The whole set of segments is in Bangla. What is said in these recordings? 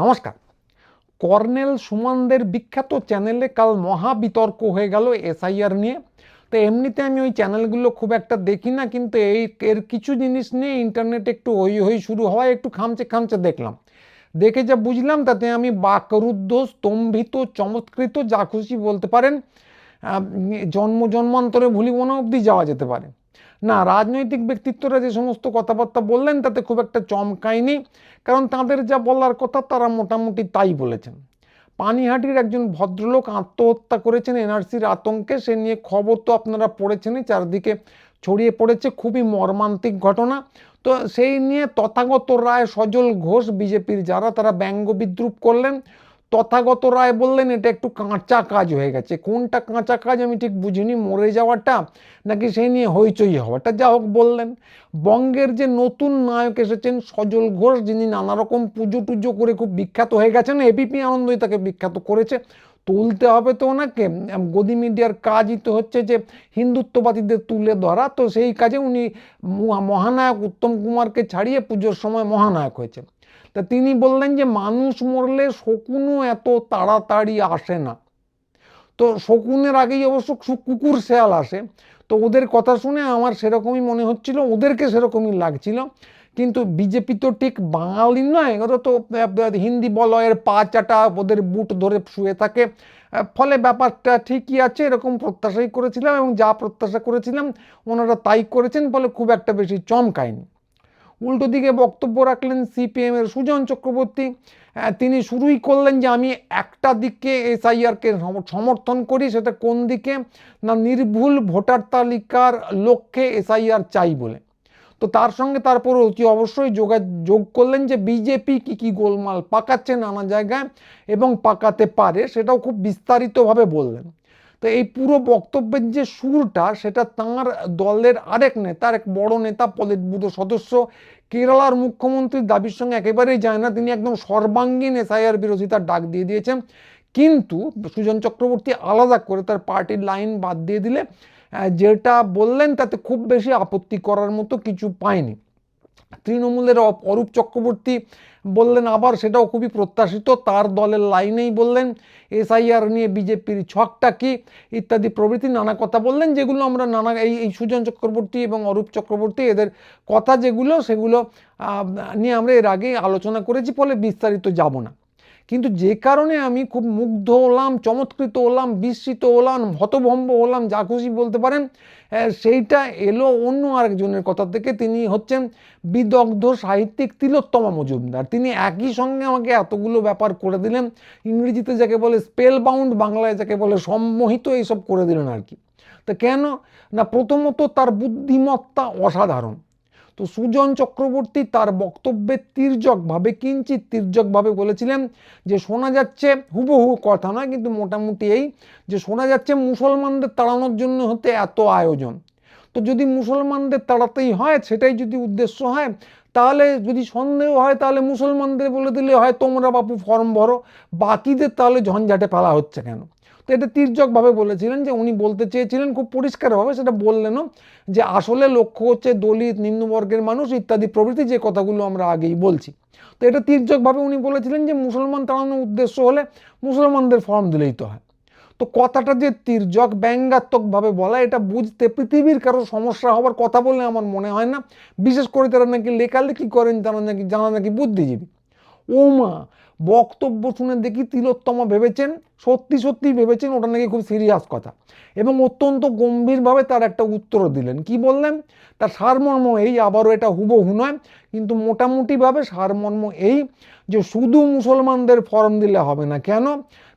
নমস্কার। কর্নেল সুমনদের বিখ্যাত চ্যানেলে কাল মহা বিতর্ক হয়ে গেল এসআইআর নিয়ে। তো এমনিতে আমি ওই চ্যানেলগুলো খুব একটা দেখি না, কিন্তু এই এর কিছু জিনিস নিয়ে ইন্টারনেটে একটু হই হই শুরু হওয়ায় একটু খামচে খামচে দেখলাম। দেখে যা বুঝলাম তাতে আমি বাকরুদ্ধ, স্তম্ভিত, চমৎকৃত যা খুশি বলতে পারেন জন্ম জন্মান্তরে ভুলিব না অবধি যাওয়া যেতে পারে। না, রাজনৈতিক ব্যক্তিত্বরা যে সমস্ত কথাবার্তা বললেন, তাতে খুব একটা চমকায়নি, কারণ তাদের যা বলার কথা তারা মোটামুটি তাই বলেছেন। পানিহাটির একজন ভদ্রলোক আত্মহত্যা করেছেন এনআরসির আতঙ্কে, সে নিয়ে খবর তো আপনারা পড়েছেনই, চারদিকে ছড়িয়ে পড়েছে, খুবই মর্মান্তিক ঘটনা। তো সেই নিয়ে তথাগত রায় সজল ঘোষ, বিজেপির যারা, তারা ব্যঙ্গ বিদ্রুপ করলেন। তথাগত রায় বললেন, এটা একটু কাঁচা কাজ হয়ে গেছে। কোনটা কাঁচা কাজ আমি ঠিক বুঝিনি, মরে যাওয়াটা নাকি সেই নিয়ে হইচই হওয়াটা যা হোক বললেন। বঙ্গের যে নতুন নায়ক এসেছেন, সজল ঘোষ, যিনি নানা রকম পুজো টুজো করে খুব বিখ্যাত হয়ে গেছেন এবিপি আনন্দই তাকে বিখ্যাত করেছে। তুলতে হবে তো ওনাকে। গদি মিডিয়ার কাজই তো হচ্ছে যে হিন্দুত্ববাদীদের তুলে ধরা। তো সেই কাজে উনি মহানায়ক উত্তম কুমারকে ছাড়িয়ে পুজোর সময় মহানায়ক হয়েছে তা তিনি বললেন যে মানুষ মরলে শকুনও এত তাড়াতাড়ি আসে না। তো শকুনের আগেই অবশ্য কুকুর শেয়াল আসে। তো ওদের কথা শুনে আমার সেরকমই মনে হচ্ছিল, ওদেরকে সেরকমই লাগছিল। কিন্তু বিজেপি তো ঠিক বাঙালি নয়, ওরা তো হিন্দি বলয়ের পা চাটা ওদের বুট ধরে শুয়ে থাকে। ফলে ব্যাপারটা ঠিকই আছে, এরকম প্রত্যাশাই করেছিলাম এবং যা প্রত্যাশা করেছিলাম, ওনারা তাই করেছেন, ফলে খুব একটা বেশি চমকায়নি। উল্টো দিকে বক্তব্য রাখলেন সিপিএম এর সুজন চক্রবর্তী। তিনি শুরুই করলেন যে আমি একটা দিকে এসআইআরকে সমর্থন করি, সেটা কোন দিকে? না, নির্ভুল ভোটার তালিকার লক্ষ্যে এসআইআর চাই বলে। তো তার সঙ্গে তারপর অতি অবশ্যই যোগাযোগ করলেন যে বিজেপি কি কি গোলমাল পাকাচ্ছে নানা জায়গায় এবং পাকাতে পারে, সেটাও খুব বিস্তারিতভাবে বললেন। তো এই পুরো বক্তব্যের যে সুরটা, সেটা তাঁর দলের আরেক নেতা এক বড় নেতা, পলিট ব্যুরো সদস্য, কেরালার মুখ্যমন্ত্রীর দাবির সঙ্গে একেবারেই যায় না। তিনি একদম সর্বাঙ্গীন এসআইআর বিরোধিতার ডাক দিয়ে দিয়েছেন। কিন্তু সুজন চক্রবর্তী আলাদা করে তার পার্টির লাইন বাদ দিয়ে দিলে যেটা বললেন তাতে খুব বেশি আপত্তি করার মতো কিছু পায়নি। তৃণমূলের অরূপ চক্রবর্তী বললেন, আবার সেটাও খুবই প্রত্যাশিত। তার দলের লাইনেই বললেন, এসআইআর নিয়ে বিজেপির ছকটা কি? ইত্যাদি প্রভৃতি নানা কথা বললেন, যেগুলো আমরা নানা, এই এই সুজন চক্রবর্তী এবং অরূপ চক্রবর্তী, এদের কথা যেগুলো, সেগুলো নিয়ে আমরা এর আগেই আলোচনা করেছি, ফলে বিস্তারিত যাব না। কিন্তু যে কারণে আমি খুব মুগ্ধ হলাম, চমৎকৃত হলাম, বিস্মিত হলাম, হতভম্ব হলাম, যা খুশি বলতে পারেন সেইটা এলো অন্য আরেকজনের কথা থেকে। তিনি হচ্ছেন বিদগ্ধ সাহিত্যিক তিলোত্তমা মজুমদার। তিনি একই সঙ্গে আমাকে এতগুলো ব্যাপার করে দিলেন। ইংরেজিতে যাকে বলে স্পেল বাউন্ড বাংলায় যাকে বলে সম্মোহিত এইসব করে দিলেন আর কি। তো কেন? না, প্রথমত তার বুদ্ধিমত্তা অসাধারণ। তো সুজন চক্রবর্তী তার বক্তব্যে তির্যকভাবে কিঞ্চিত তির্যকভাবে বলেছিলেন যে শোনা যাচ্ছে, হুবহু কথা নয়, কিন্তু মোটামুটি এই যে শোনা যাচ্ছে মুসলমানদের তাড়ানোর জন্য হতে এত আয়োজন। তো যদি মুসলমানদের তাড়াতেই হয়, সেটাই যদি উদ্দেশ্য হয়, তাহলে যদি সন্দেহ হয়, তাহলে মুসলমানদের বলে দিলে হয়, তোমরা বাপু ফর্ম ভরো, বাকিদের তাহলে ঝঞ্ঝাটে ফেলা হচ্ছে কেন? তো এটা তির্যকভাবে বলেছিলেন যে উনি বলতে চেয়েছিলেন, খুব পরিষ্কারভাবে সেটা বললেনও যে আসলে লক্ষ্য হচ্ছে দলিত, নিম্নবর্গের মানুষ ইত্যাদি প্রভৃতি যে কথাগুলো আমরা আগেই বলছি। তো এটা তির্যকভাবে উনি বলেছিলেন যে মুসলমান তাড়ানোর উদ্দেশ্য হলে মুসলমানদের ফর্ম দিলেই তো হয়। তো কথাটা যে তির্যক ব্যঙ্গাত্মকভাবে বলা, এটা বুঝতে পৃথিবীর কারও সমস্যা হওয়ার কথা বলে আমার মনে হয় না। বিশেষ করে তারা নাকি লেখালেখি করেন, তারা নাকি, যারা নাকি বুদ্ধিজীবী। ও মা বক্তব্য শুনে দেখি তিলোত্তম ভেবেছেন, সত্যি সত্যি ভেবেছেন ওটা নাকি খুব সিরিয়াস কথা। এবং অত্যন্ত গম্ভীরভাবে তার একটা উত্তর দিলেন। কি বললেন? তার সারমর্ম এই, আবারও এটা হুবহু নয়, কিন্তু মোটামুটিভাবে সারমর্ম এই যে শুধু মুসলমানদের ফর্ম দিলে হবে না। কেন?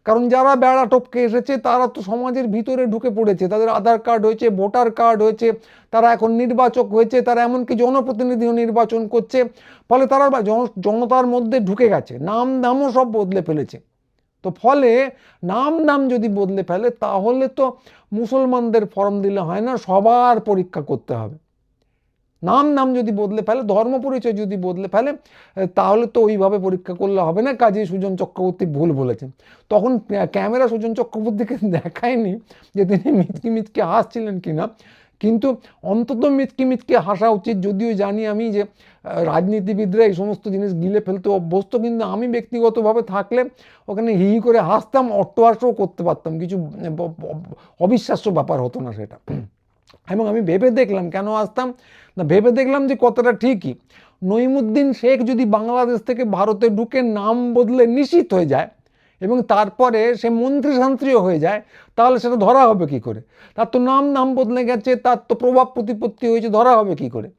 কারণ যারা বেড়া টপকে এসেছে, তারা তো সমাজের ভিতরে ঢুকে পড়েছে। তাদের আধার কার্ড হয়েছে, ভোটার কার্ড হয়েছে, তারা এখন নির্বাচক হয়েছে, তারা এমনকি জনপ্রতিনিধিও নির্বাচন করছে, ফলে তারা জনতার মধ্যে ঢুকে গেছে। নাম দামও সব বদলে ফেলেছে। তো ফলে নাম নাম যদি বদলে ফেলে, তাহলে তো মুসলমানদের ফর্ম দিলে হয় না, সবার পরীক্ষা করতে হবে। নাম নাম যদি বদলে ফেলে, ধর্ম পরিচয় যদি বদলে ফেলে তাহলে তো ওইভাবে পরীক্ষা করলে হবে না। কাজে সুজন চক্রবর্তী ভুল বলেছেন। তখন ক্যামেরা সুজন চক্রবর্তীকে দেখায়নি যে তিনি মিচকি মিচকি হাসছিলেন কিনা। কিন্তু অন্তত মিচকি মিচকি হাসা উচিত। যদিও জানি আমি যে রাজনীতিবিদরা এই সমস্ত জিনিস গিলে ফেলতে অভ্যস্ত, কিন্তু আমি ব্যক্তিগতভাবে থাকলে ওখানে হি করে হাসতাম অট্টহাসও করতে পারতাম। কিছু অবিশ্বাস্য ব্যাপার হতো না সেটা। এবং আমি ভেবে দেখলাম কেন আসতাম না, ভেবে দেখলাম যে কতটা ঠিকই। নইমুদ্দিন শেখ যদি বাংলাদেশ থেকে ভারতে ঢুকে নাম বদলে নিশ্চিত হয়ে যায় এবং তারপরে সে মন্ত্রী শান্ত্রীও হয়ে যায়, তাহলে সেটা ধরা হবে কি করে? তার তো নাম নাম বদলে গেছে, তার তো প্রভাব প্রতিপত্তি হয়েছে, ধরা হবে কি করে?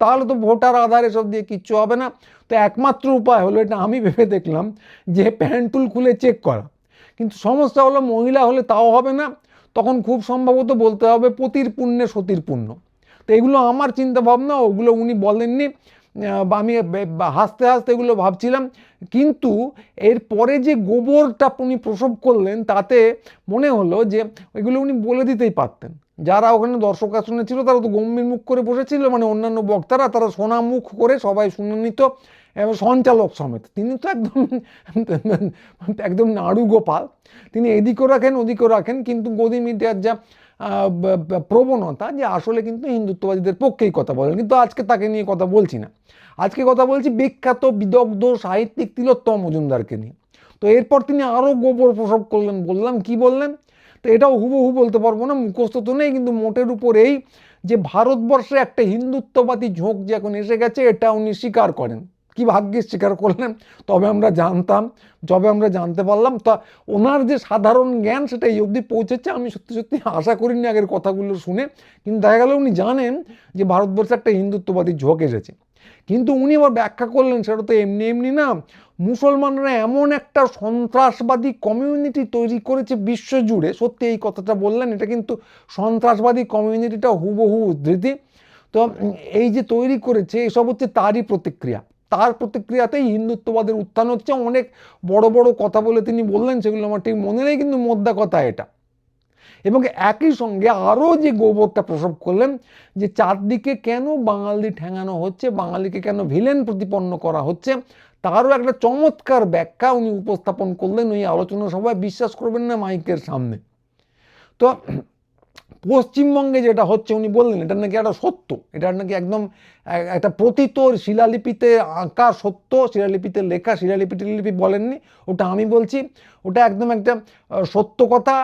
তাহলে তো ভোটার আধার এসব দিয়ে কিচ্ছু হবে না। তো একমাত্র উপায় হলো এটা আমি ভেবে দেখলাম যে প্যান্টুল খুলে চেক করা। কিন্তু সমস্যা হলো মহিলা হলে তাও হবে না। তখন খুব সম্ভবত বলতে হবে পতির পুণ্যে সতীর পুণ্য। তো এগুলো আমার চিন্তা ভাবনা ওগুলো উনি বলেননি। বা আমি হাসতে হাসতে এগুলো ভাবছিলাম। কিন্তু এরপরে যে গোবরটা উনি প্রসব করলেন, তাতে মনে হলো যে এগুলো উনি বলে দিতেই পারতেন। যারা ওখানে দর্শক আসনে ছিল, তারা তো গম্ভীর মুখ করে বসেছিল। মানে অন্যান্য বক্তারা, তারা সোনা মুখ করে সবাই শুনে নিত। এবং সঞ্চালক সমেত। তিনি তো একদম একদম নাড়ু গোপাল তিনি এদিকেও রাখেন, ওদিকেও রাখেন। কিন্তু গদি মিডিয়ার যা প্রবণতা যে আসলে কিন্তু হিন্দুত্ববাদীদের পক্ষেই কথা বলেন। কিন্তু আজকে তাকে নিয়ে কথা বলছি না। আজকে কথা বলছি বিখ্যাত, বিদগ্ধ, সাহিত্যিক তিলোত্তম মজুমদারকে নিয়ে। তো এরপর তিনি আরও গোবর প্রসব করলেন, বললাম, কি বললেন? তো এটাও হুবহু বলতে পারব না, মুখস্থ তো নেই, কিন্তু মোটের উপর এই যে ভারতবর্ষে একটা হিন্দুত্ববাদী ঝোঁক যে এখন এসে গেছে, এটা উনি স্বীকার করেন। কি ভাগ্যে স্বীকার করলেন? তবে আমরা জানতাম, যবে আমরা জানতে পারলাম, তা ওনার যে সাধারণ জ্ঞান সেটা এই অবধি পৌঁছেছে। আমি সত্যি সত্যি আশা করিনি আগের কথাগুলো শুনে। কিন্তু দেখা গেল উনি জানেন যে ভারতবর্ষে একটা হিন্দুত্ববাদী ঝোঁক এসেছে। কিন্তু উনি আবার ব্যাখ্যা করলেন, সেটা তো এমনি এমনি না। মুসলমানরা এমন একটা সন্ত্রাসবাদী কমিউনিটি তৈরি করেছে বিশ্বজুড়ে সত্যি এই কথাটা বললেন, এটা কিন্তু সন্ত্রাসবাদী কমিউনিটিটা হুবহু উদ্ধৃতি। তো এই যে তৈরি করেছে, এসব হচ্ছে তারই প্রতিক্রিয়া। তার প্রতিক্রিয়াতেই হিন্দুত্ববাদের উত্থান হচ্ছে। অনেক বড় বড় কথা বলে তিনি বললেন, সেগুলো আমার ঠিক মনে নেই, কিন্তু মোদ্দা কথা এটা। এবং একই সঙ্গে আরও যে গোবরটা প্রসব করলেন, যে চারদিকে কেন বাঙালি ঠেঙানো হচ্ছে, বাঙালিকে কেন ভিলেন প্রতিপন্ন করা হচ্ছে, তারও একটা চমৎকার ব্যাখ্যা উনি উপস্থাপন করলেন ওই আলোচনা সভায়। বিশ্বাস করবেন না মাইকের সামনে। তো পশ্চিমবঙ্গে যেটা হচ্ছে, উনি বললেন, এটা নাকি একটা সত্য। এটা নাকি একদম, একটা প্রতীত শিলালিপিতে আঁকা সত্য, শিলালিপিতে লেখা, শিলালিপি টিলালিপি বলেননি। ওটা আমি বলছি, ওটা একদম একটা সত্য কথা।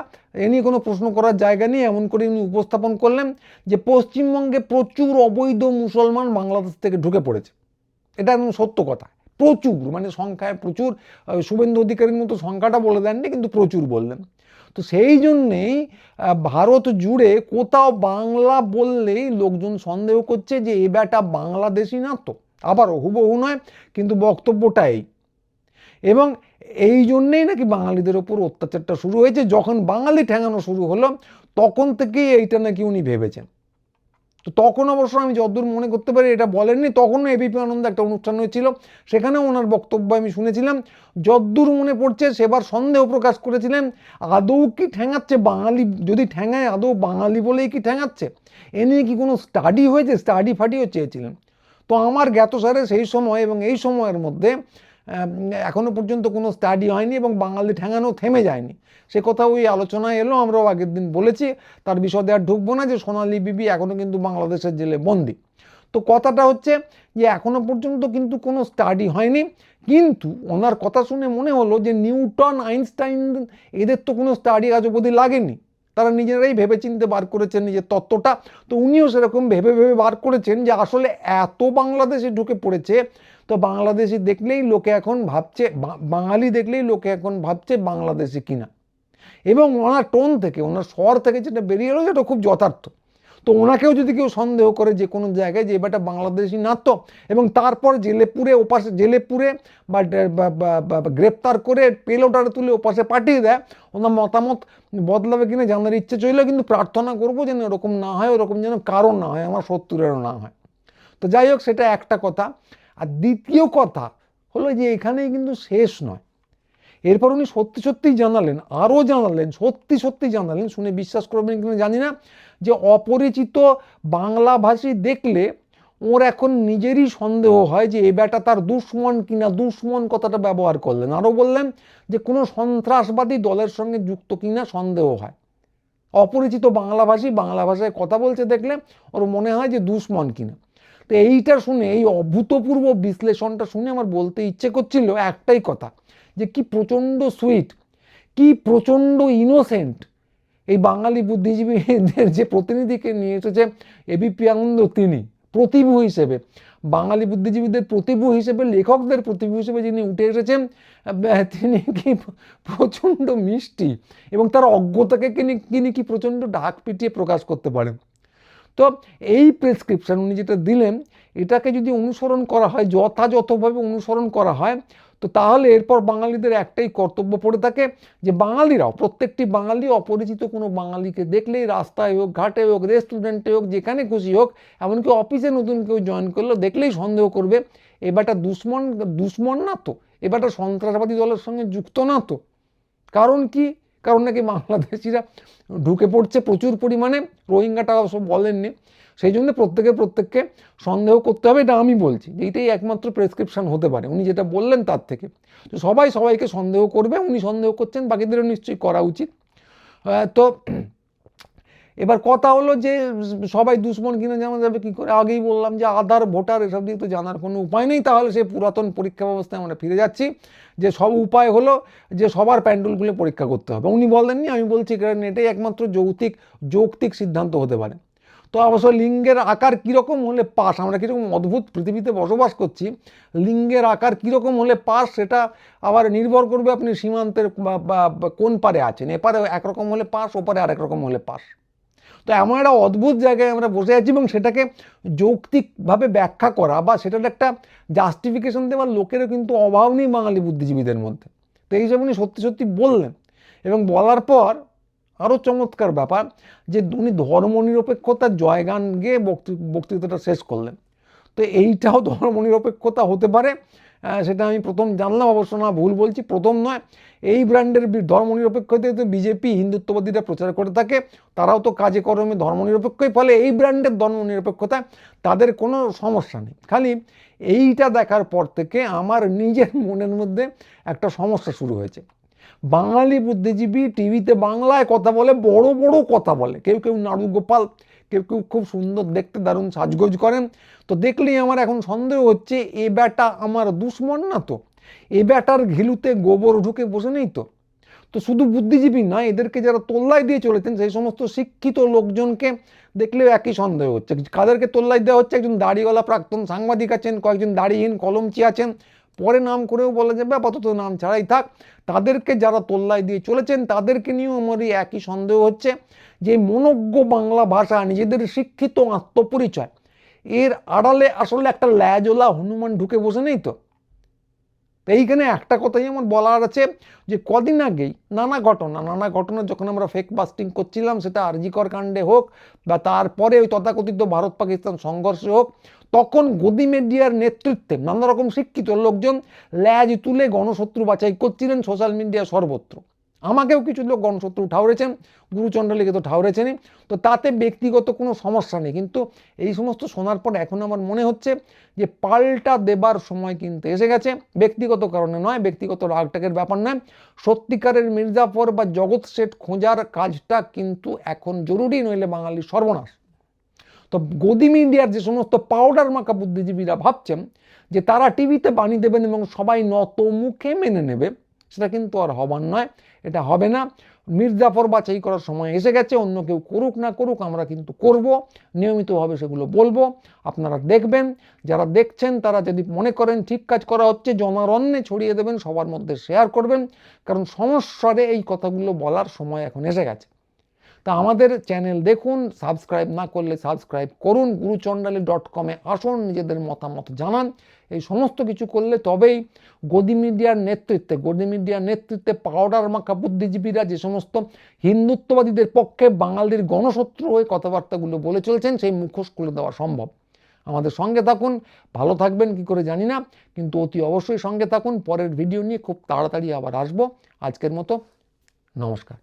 এ নিয়ে কোনো প্রশ্ন করার জায়গা নেই, এমন করে উনি উপস্থাপন করলেন যে পশ্চিমবঙ্গে প্রচুর অবৈধ মুসলমান বাংলাদেশ থেকে ঢুকে পড়েছে। এটা একদম সত্য কথা। প্রচুর মানে সংখ্যায় প্রচুর শুভেন্দু অধিকারীর মতো সংখ্যাটা বলে দেননি, কিন্তু প্রচুর বললেন। তো সেই জন্যেই ভারত জুড়ে কোথাও বাংলা বললেই লোকজন সন্দেহ করছে যে এ ব্যাটা বাংলাদেশি না তো। আবার হুবহু নয়, কিন্তু বক্তব্যটাই এবং এই জন্যেই নাকি বাঙালিদের ওপর অত্যাচারটা শুরু হয়েছে। যখন বাঙালি ঠেঙানো শুরু হলো, তখন থেকেই এইটা নাকি উনি ভেবেছেন। তো তখন অবশ্য আমি যতদূর মনে করতে পারি, এটা বলেননি, তখনও এবিপি আনন্দ একটা অনুষ্ঠান হয়েছিল। সেখানে ওনার বক্তব্য আমি শুনেছিলাম। যদ্দূর মনে পড়ছে, সেবার সন্দেহ প্রকাশ করেছিলেন, আদৌ কি ঠ্যাঙাচ্ছে বাঙালি, যদি ঠ্যাঙায় আদৌ বাঙালি বলেই কি ঠ্যাঙাচ্ছে এ নিয়ে কি কোনো স্টাডি হয়েছে? স্টাডি ফাটিও চেয়েছিলেন। তো আমার জ্ঞাতসারে সেই সময় এবং এই সময়ের মধ্যে আহ, এখনও পর্যন্ত কোনো স্টাডি হয়নি এবং বাঙালি ঠেঙানো থেমে যায়নি। সে কথা ওই আলোচনায় এলো আমরাও আগের দিন বলেছি তার বিশদে আর ঢুকবো না যে সোনালি বিবি এখনও কিন্তু বাংলাদেশের জেলে বন্দি। তো কথাটা হচ্ছে যে এখনও পর্যন্ত কিন্তু কোনো স্টাডি হয়নি কিন্তু ওনার কথা শুনে মনে হলো যে নিউটন আইনস্টাইন এদের তো কোনো স্টাডি আজ অবধি লাগেনি। তারা নিজেরাই ভেবেচিন্তে বার করেছেন নিজের তত্ত্বটা। তো উনিও সেরকম ভেবে ভেবে বার করেছেন যে আসলে এত বাংলাদেশে ঢুকে পড়েছে তো বাংলাদেশি দেখলেই লোকে এখন ভাবছে বাঙালি দেখলেই লোকে এখন ভাবছে বাংলাদেশি কিনা। এবং ওনার টোন থেকে, ওনার স্বর থেকে যেটা বেরিয়ে এলো, সেটা খুব যথার্থ। তো ওনাকেও যদি কেউ সন্দেহ করে যে কোনো জায়গায় যে এবারটা বাংলাদেশি নাত্য এবং তারপর জেলে পুরে ওপাশে জেলে পুরে বা গ্রেপ্তার করে পেলোটারে তুলে ওপাশে পাঠিয়ে দেয়, ওনার মতামত বদলাবে কিনা জানার ইচ্ছে চলল কিন্তু প্রার্থনা করব যেন এরকম না হয়, ওরকম যেন কারণ না হয়, আমার সত্তরেরও না হয়। তো যাই হোক, সেটা একটা কথা। আর দ্বিতীয় কথা হলো যে এখানেই কিন্তু শেষ নয়। এরপর উনি সত্যি সত্যিই জানালেন, আরও জানালেন, সত্যি সত্যি জানালেন, শুনে বিশ্বাস করবেন কিনা জানি না, যে অপরিচিত বাংলাভাষী দেখলে ওর এখন নিজেরই সন্দেহ হয় যে এ বেটা তার দুশ্মন কিনা, দুশ্মন কথাটা ব্যবহার করলেন। আরও বললেন যে কোনো সন্ত্রাসবাদী দলের সঙ্গে যুক্ত কিনা সন্দেহ হয়। অপরিচিত বাংলাভাষী বাংলা ভাষায় কথা বলছে দেখলে ওর মনে হয় যে দুশ্মন কিনা। তো এইটা শুনে, এই অভূতপূর্ব বিশ্লেষণটা শুনে আমার বলতে ইচ্ছে করছিল একটাই কথা, যে কি প্রচণ্ড সুইট, কি প্রচণ্ড ইনোসেন্ট এই বাঙালি বুদ্ধিজীবীদের যে প্রতিনিধিকে নিয়ে এসেছে এবিপি আনন্দ তিনি, প্রতিভু হিসেবে। বাঙালি বুদ্ধিজীবীদের প্রতিভু হিসেবে, লেখকদের প্রতিভু হিসেবে যিনি উঠে এসেছেন তিনি কি প্রচণ্ড মিষ্টি এবং তার অজ্ঞতাকে তিনি কি প্রচণ্ড ঢাক পিটিয়ে প্রকাশ করতে পারেন। তো এই প্রেসক্রিপশন উনি যেটা দিলেন, এটাকে যদি অনুসরণ করা হয়, যথাযথভাবে অনুসরণ করা হয়, তো তাহলে এরপর বাঙালিদের একটাই কর্তব্য পড়ে থাকে যে বাঙালিরাও, প্রত্যেকটি বাঙালি, অপরিচিত কোনো বাঙালিকে দেখলেই রাস্তায় হোক, ঘাটে হোক রেস্টুরেন্টে হোক, যেখানে খুশি হোক, এমনকি অফিসে নতুন কেউ জয়েন করল দেখলেই সন্দেহ করবে এবারটা দুশ্মন দুশ্মন না তো এবারটা সন্ত্রাসবাদী দলের সঙ্গে যুক্ত না তো। কারণ কি? কারণ নাকি বাংলাদেশিরা ঢুকে পড়ছে প্রচুর পরিমাণে রোহিঙ্গাটা সব বলেননি। সেই জন্য প্রত্যেকে প্রত্যেককে সন্দেহ করতে হবে, এটা আমি বলছি যে এইটাই একমাত্র প্রেসক্রিপশান হতে পারে। উনি যেটা বললেন তার থেকে। তো সবাই সবাইকে সন্দেহ করবে, উনি সন্দেহ করছেন, বাকিদেরও নিশ্চয়ই করা উচিত। তো এবার কথা হলো যে, সবাই দুশ্মন কিনে জানা যাবে কী করে? আগেই বললাম যে, আধার, ভোটার এসব দিয়ে তো জানার কোনো উপায় নেই। তাহলে সেই পুরাতন পরীক্ষা ব্যবস্থায় আমরা ফিরে যাচ্ছি। যে সব উপায় হলো যে, সবার প্যান্ডেলগুলো পরীক্ষা করতে হবে। উনি বলেননি, আমি বলছি কারণ এটাই একমাত্র যৌক্তিক যৌক্তিক সিদ্ধান্ত হতে পারে। তো অবশ্য লিঙ্গের আকার কীরকম হলে পাস আমরা কীরকম অদ্ভুত পৃথিবীতে বসবাস করছি। লিঙ্গের আকার কীরকম হলে পাস সেটা আবার নির্ভর করবে আপনি সীমান্তের কোন পারে আছেন। এপারে একরকম হলে পাস ওপারে আরেক রকম হলে পাস তো এমন একটা অদ্ভুত জায়গায় আমরা বসে আছি এবং সেটাকে যৌক্তিকভাবে ব্যাখ্যা করা বা সেটার একটা জাস্টিফিকেশন দেওয়ার লোকেরও কিন্তু অভাব নেই বাঙালি বুদ্ধিজীবীদের মধ্যে। তো এই হিসাবে উনি সত্যি সত্যি বললেন এবং বলার পর আরও চমৎকার ব্যাপার যে উনি ধর্মনিরপেক্ষতার জয়গান গিয়ে বক্তৃ, বক্তৃতাটা শেষ করলেন। তো এইটাও ধর্মনিরপেক্ষতা হতে পারে সেটা আমি প্রথম জানলাম, অবশ্য না, ভুল বলছি, প্রথম নয়। এই ব্র্যান্ডের ধর্মনিরপেক্ষতা তো বিজেপি হিন্দুত্ববাদীরা প্রচার করে থাকে, তারাও তো কাজে কর্মে ধর্মনিরপেক্ষই ফলে এই ব্র্যান্ডের ধর্মনিরপেক্ষতা তাদের কোনো সমস্যা নেই। খালি এইটা দেখার পর থেকে আমার নিজের মনের মধ্যে একটা সমস্যা শুরু হয়েছে। বাঙালি বুদ্ধিজীবী টিভিতে বাংলায় কথা বলে, বড় বড় কথা বলে, কেউ কেউ নাড়ু গোপাল কেউ কেউ খুব সুন্দর দেখতে দারুণ সাজগোজ করেন। তো দেখলেই আমার এখন সন্দেহ হচ্ছে, এ ব্যাটা আমার দুশ্মন না তো? এ ব্যাটার ঘিলুতে গোবর ঢুকে বসে নেই তো? তো শুধু বুদ্ধিজীবী নয় এদেরকে যারা তোল্লাই দিয়ে চলেছেন, সেই সমস্ত শিক্ষিত লোকজনকে দেখলেও একই সন্দেহ হচ্ছে। কাদেরকে তোল্লাই দেওয়া হচ্ছে? একজন দাড়িওয়ালা প্রাক্তন সাংবাদিক আছেন, কয়েকজন দাড়িহীন কলমচি আছেন পরে নাম করেও বলা যাবে, আপাতত নাম ছাড়াই থাক। তাদেরকে যারা তোল্লাই দিয়ে চলেছেন, তাদেরকে নিয়েও আমার এই একই সন্দেহ হচ্ছে যে মনজ্ঞ বাংলা ভাষা, নিজেদের শিক্ষিত আত্মপরিচয়, এর আড়ালে আসলে একটা ল্যাজওয়ালা হনুমান ঢুকে বসে নেই তো? এইখানে একটা কথাই আমার বলার আছে যে কদিন আগেই নানা ঘটনা নানা ঘটনা যখন আমরা ফেক বাস্টিং করছিলাম, সেটা আরজিকর কাণ্ডে হোক বা তারপরে ওই তথাকথিত ভারত পাকিস্তান সংঘর্ষে হোক, তখন গদি মিডিয়ার নেতৃত্বে নানা রকম শিক্ষিত লোকজন ল্যাজ তুলে গণশত্রু বাছাই করছিলেন সোশ্যাল মিডিয়া সর্বত্র। আমাকেও কিছু লোক গণশত্রু ঠাউরেছেন গুরুচণ্ডলীকে তো ঠাউরেছেনই তো তাতে ব্যক্তিগত কোনো সমস্যা নেই। কিন্তু এই সমস্ত শোনার পর এখন আমার মনে হচ্ছে যে পাল্টা দেবার সময় কিন্তু এসে গেছে। ব্যক্তিগত কারণে নয়, ব্যক্তিগত রাগটাকের ব্যাপার নয়। সত্যিকারের মির্জাফর বা জগৎ শেঠ খোঁজার কাজটা কিন্তু এখন জরুরি, নইলে বাঙালির সর্বনাশ। তো গদি মিডিয়ার যে সমস্ত পাউডার মাখা বুদ্ধিজীবীরা ভাবছেন যে তারা টিভিতে বানিয়ে দেবেন এবং সবাই নত মুখে মেনে নেবে সেটা কিন্তু আর হবার নয়, এটা হবে না। মির্জাফর বাছাই করার সময় এসে গেছে, অন্য কেউ করুক না করুক, আমরা কিন্তু করব, নিয়মিতভাবে সেগুলো বলব। আপনারা দেখবেন, যারা দেখছেন, তারা যদি মনে করেন ঠিক কাজ করা হচ্ছে, জনারণ্যে ছড়িয়ে দেবেন, সবার মধ্যে শেয়ার করবেন, কারণ সমস্যারে এই কথাগুলো বলার সময় এখন এসে গেছে। তা আমাদের চ্যানেল দেখুন সাবস্ক্রাইব না করলে সাবস্ক্রাইব করুন, গুরুচণ্ডালী ডট কমে আসুন, নিজেদের মতামত জানান। এই সমস্ত কিছু করলে তবেই গদি মিডিয়ার নেতৃত্বে, গদি মিডিয়ার নেতৃত্বে পাউডার মাখা বুদ্ধিজীবীরা যে সমস্ত হিন্দুত্ববাদীদের পক্ষে বাঙালির গণশত্রু হয়ে কথাবার্তাগুলো বলে চলছেন, সেই মুখোশ খুলে দেওয়া সম্ভব। আমাদের সঙ্গে থাকুন, ভালো থাকবেন, কি করে জানি না, কিন্তু অতি অবশ্যই সঙ্গে থাকুন। পরের ভিডিও নিয়ে খুব তাড়াতাড়ি আবার আসব। আজকের মতো নমস্কার।